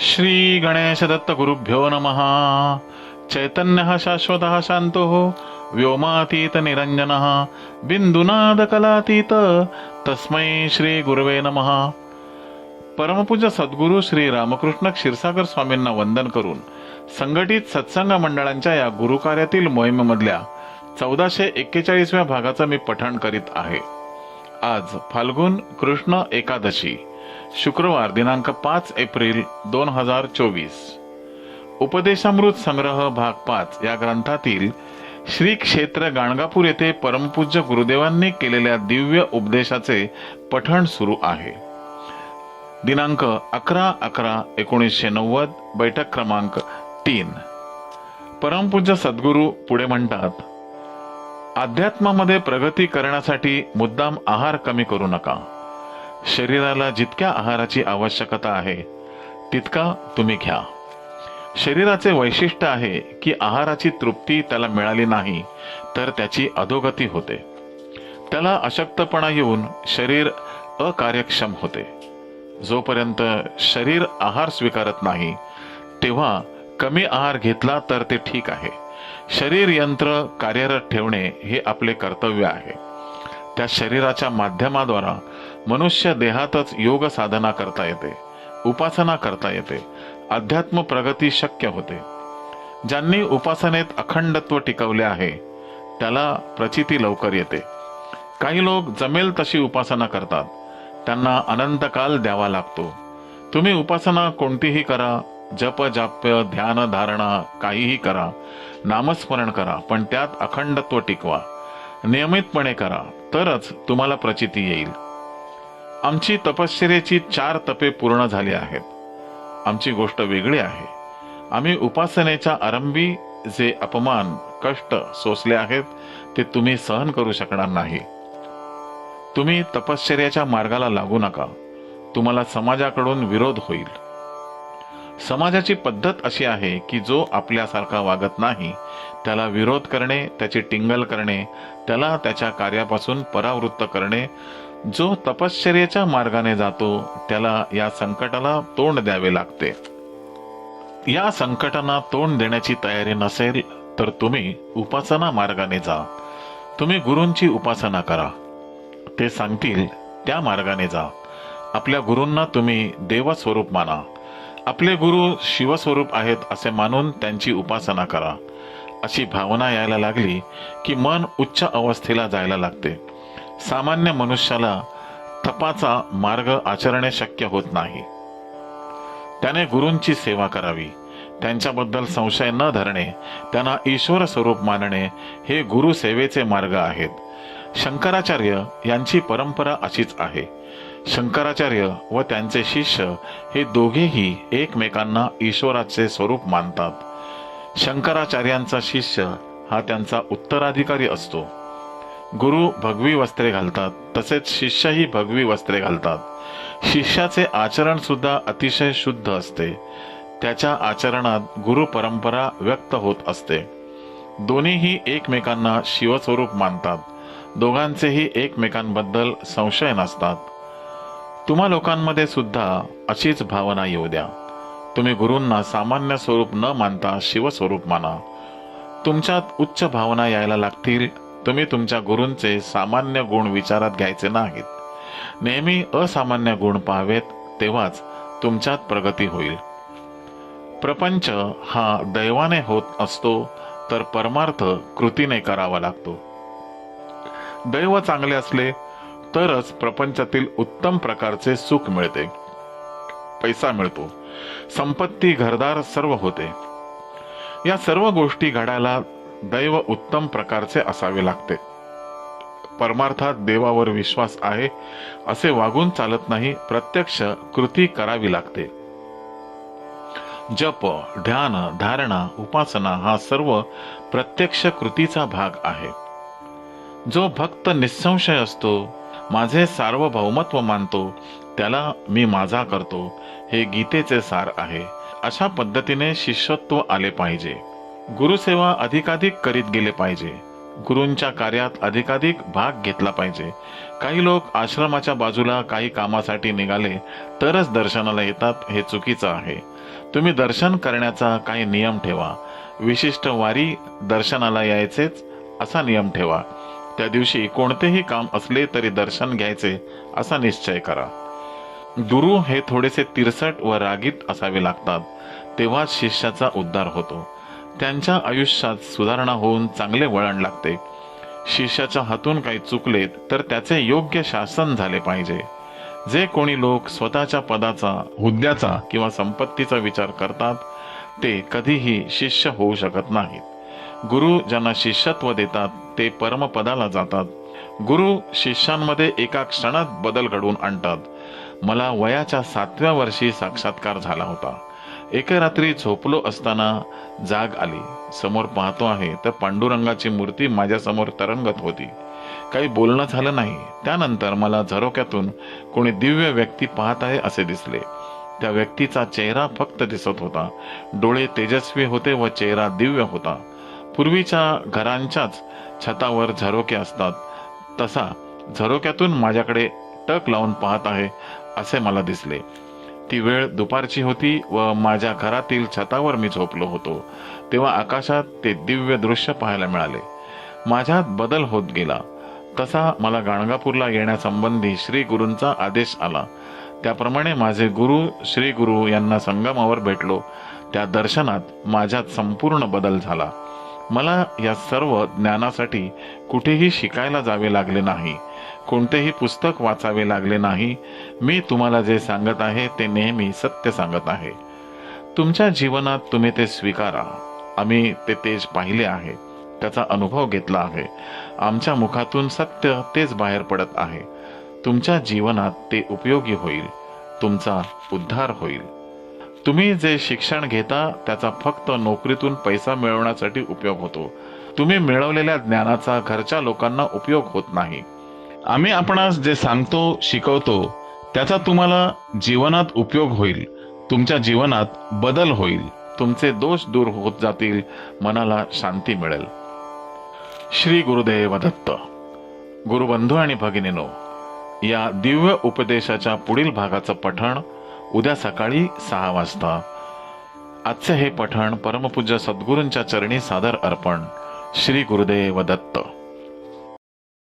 श्री गणेश दत्त गुरुभ्यो नमः। चैतन्यः शाश्वतः शांतो व्योमातीत निरञ्जनः बिंदुनाद कलातीत तस्मै श्री गुरुवे नमः। परमपूज्य सद्गुरू श्री रामकृष्ण क्षीरसागर स्वामींना वंदन करून संघटित सत्संग मंडळांच्या या गुरुकार्यातील मोहिमेमधल्या चौदाशे एक्केचाळीसव्या भागाचं मी पठण करीत आहे. आज फाल्गुन कृष्ण एकादशी. शुक्रवार दिनांक पाच एप्रिल दोन हजार चोवीस. उपदेशामृत संग्रह भाग पाच या ग्रंथातील श्री क्षेत्र गाणगापूर येथे परमपूज्य गुरुदेवांनी केलेल्या दिव्य उपदेशाचे पठण सुरू आहे. दिनांक अकरा अकरा एकोणीसशे नव्वद बैठक क्रमांक तीन. परमपूज्य सद्गुरू पुढे म्हणतात अध्यात्मामध्ये प्रगती करण्यासाठी मुद्दाम आहार कमी करू नका. शरीराला जितक्या आहाराची आवश्यकता आहे तितका तुम्ही घ्या. शरीराचे वैशिष्ट्य आहे की आहाराची तृप्ती त्याला मिळाली नाही तर त्याची अधोगती होते. त्याला अशक्तपणा येऊन शरीर अकार्यक्षम होते. जोपर्यंत शरीर आहार स्वीकारत नाही तेव्हा कमी आहार घेतला तर ते ठीक आहे. शरीर यंत्र कार्यरत ठेवणे हे आपले कर्तव्य आहे. त्या शरीराच्या माध्यमाद्वारा मनुष्य देहातच योग साधना करता येते उपासना करता येते अध्यात्म प्रगती शक्य होते. ज्यांनी उपासनेत अखंडत्व टिकवले आहे त्याला प्रचिती लवकर येते. काही लोक जमेल तशी उपासना करतात त्यांना अनंत काल द्यावा लागतो. तुम्ही उपासना कोणतीही करा जप जाप्य ध्यान धारणा काहीही करा नामस्मरण करा पण त्यात अखंडत्व टिकवा. नियमितपणे करा. तरच तुम्हाला प्रचिती येईल. आमची तपश्चर्याची चार तपे पूर्ण झाली आहेत. आमची गोष्ट वेगळी आहे. आम्ही उपासनेच्या आरंभी जे अपमान कष्ट सोसले आहेत ते तुम्ही सहन करू शकणार नाही. तुम्ही तपश्चर्याच्या मार्गाला लागू नका. तुम्हाला समाजाकडून विरोध होईल. समाजाची पद्धत अशी आहे की जो आपल्यासारखा वागत नाही त्याला विरोध करणे त्याची टिंगल करणे त्याला त्याच्या कार्यापासून परावृत्त करणे जो तपश्चर्याच्या मार्गाने जातो त्याला या संकटाला तोंड द्यावे लागते. या संकटांना तोंड देण्याची तयारी नसेल तर तुम्ही उपासना मार्गाने जा. तुम्ही गुरूंची उपासना करा. ते सांगतील त्या मार्गाने जा. आपल्या गुरूंना तुम्ही देवस्वरूप माना. आपले गुरु शिवस्वरूप आहेत असे मानून त्यांची उपासना करा. अशी भावना यायला लागली की मन उच्च अवस्थेला जायला लागते. सामान्य मनुष्याला तपाचा मार्ग आचरणे शक्य होत नाही. त्याने गुरूंची सेवा करावी. त्यांच्याबद्दल संशय न धरणे त्यांना ईश्वर स्वरूप मानणे हे गुरु सेवेचे मार्ग आहेत. शंकराचार्य यांची परंपरा अशीच आहे. शंकराचार्य व त्यांचे शिष्य हे दोघेही एकमेकांना ईश्वराचे स्वरूप मानतात. शंकराचार्यांचा शिष्य हा त्यांचा उत्तराधिकारी असतो. गुरु भगवी वस्त्रे घालतात तसेच शिष्यही भगवी वस्त्रे घालतात. शिष्याचे आचरण सुद्धा अतिशय शुद्ध असते. त्याच्या आचरणात गुरु परंपरा व्यक्त होत असते. दोन्हीही एकमेकांना शिवस्वरूप मानतात. दोघांचेही एकमेकांबद्दल संशय नसतात. तुम्हा लोकांमध्ये सुद्धा अशीच भावना येऊ द्या. तुम्ही गुरूंना सामान्य स्वरूप न मानता शिवस्वरूप माना. तुमच्यात उच्च भावना यायला लागतील. तुम्ही तुमच्या गुरूंचे सामान्य गुण विचारात घ्यायचे नाहीत. नेहमी असामान्य गुण पाहावेत तेव्हाच तुमच्यात प्रगती होईल. प्रपंच हा दैवाने होत असतो तर परमार्थ कृतीने करावा लागतो. दैव चांगले असले तरच प्रपंचातील उत्तम प्रकारचे सुख मिळते. पैसा मिळतो. संपत्ती घरदार सर्व होते. या सर्व गोष्टी घडायला दैव उत्तम प्रकारचे असावे लागते. परमार्थात देवावर विश्वास आहे असे वागून चालत नाही प्रत्यक्ष कृती करावी लागते. जप ध्यान धारणा उपासना हा सर्व प्रत्यक्ष कृतीचा भाग आहे. जो भक्त निसंशय असतो माझे सार्वभौमत्व मानतो त्याला मी माझा करतो हे गीतेचे सार आहे. अशा पद्धतीने शिष्यत्व आले पाहिजे. गुरुसेवा अधिकाधिक करीत गेले पाहिजे. गुरूंच्या कार्यात अधिकाधिक भाग घेतला पाहिजे. काही लोक आश्रमाच्या बाजूला काही कामासाठी निघाले तरच दर्शनाला येतात हे चुकीचं आहे. तुम्ही दर्शन करण्याचा काही नियम ठेवा. विशिष्ट वारी दर्शनाला यायचेच असा नियम ठेवा. त्या दिवशी कोणतेही काम असले तरी दर्शन घ्यायचे असा निश्चय करा. गुरु हे थोडेसे तिरसट व रागीत असावे लागतात तेव्हाच शिष्याचा उद्धार होतो. त्यांच्या आयुष्यात सुधारणा होऊन चांगले वळण लागते. शिष्याच्या हातून काही चुकले तर त्याचे योग्य शासन झाले पाहिजे. जे कोणी लोक स्वतःच्या पदाचा हुद्द्याचा किंवा संपत्तीचा विचार करतात ते कधीही शिष्य होऊ शकत नाहीत. गुरु ज्यांना शिष्यत्व देतात ते परमपदाला जातात. गुरु शिष्यांमध्ये एका क्षणात बदल घडवून आणतात. मला वयाच्या सातव्या वर्षी साक्षात्कार झाला होता. एके रात्री झोपलो असताना जाग आली. समोर पाहतो आहे तर पांडुरंगाची मूर्ती माझ्यासमोर तरंगत होती. काही बोलणं झालं नाही. त्यानंतर मला झरोक्यातून कोणी दिव्य व्यक्ती पाहत आहे असे दिसले. त्या व्यक्तीचा चेहरा फक्त दिसत होता. डोळे तेजस्वी होते व चेहरा दिव्य होता. पूर्वीच्या घरांच्याच छतावर झरोके असतात. तसा झरोक्यातून माझ्याकडे टक लावून पाहत आहे असे मला दिसले. ती वेळ दुपारची होती व माझ्या घरातील छतावर मी झोपलो होतो. तेव्हा आकाशात ते दिव्य दृश्य पाहायला मिळाले. माझ्यात बदल होत गेला. तसा मला गाणगापूरला येण्यासंबंधी श्री गुरूंचा आदेश आला. त्याप्रमाणे माझे गुरु श्री गुरु यांना संगमावर भेटलो. त्या दर्शनात माझ्यात संपूर्ण बदल झाला. मला या सर्व ज्ञानासाठी कुठेही शिकायला जावे लागले नाही कोणतेही पुस्तक वाचावे लागले नाही. मी तुम्हाला जे सांगत आहे ते नेहमी सत्य सांगत आहे. तुमच्या जीवनात तुम्ही ते स्वीकारा. आम्ही ते तेज पाहिले आहे. त्याचा अनुभव घेतला आहे. आमच्या मुखातून सत्य तेच बाहेर पडत आहे. तुमच्या जीवनात ते उपयोगी होईल. तुमचा उद्धार होईल. तुम्ही जे शिक्षण घेता त्याचा फक्त नोकरीतून पैसा मिळवण्यासाठी उपयोग होतो. तुम्ही मिळवलेल्या ज्ञानाचा घरच्या लोकांना उपयोग होत नाही. आम्ही आपणास जे सांगतो शिकवतो त्याचा तुम्हाला जीवनात उपयोग होईल. तुमच्या जीवनात बदल होईल. तुमचे दोष दूर होत जातील. मनाला शांती मिळेल. श्री गुरुदेव दत्त. गुरुबंधू आणि भगिनीनो या दिव्य उपदेशाच्या पुढील भागाचं पठण उद्या सकाळी सहा वाजता. आजचे हे पठण परमपूज्य सद्गुरूंच्या चरणी सादर अर्पण. श्री गुरुदेव दत्त.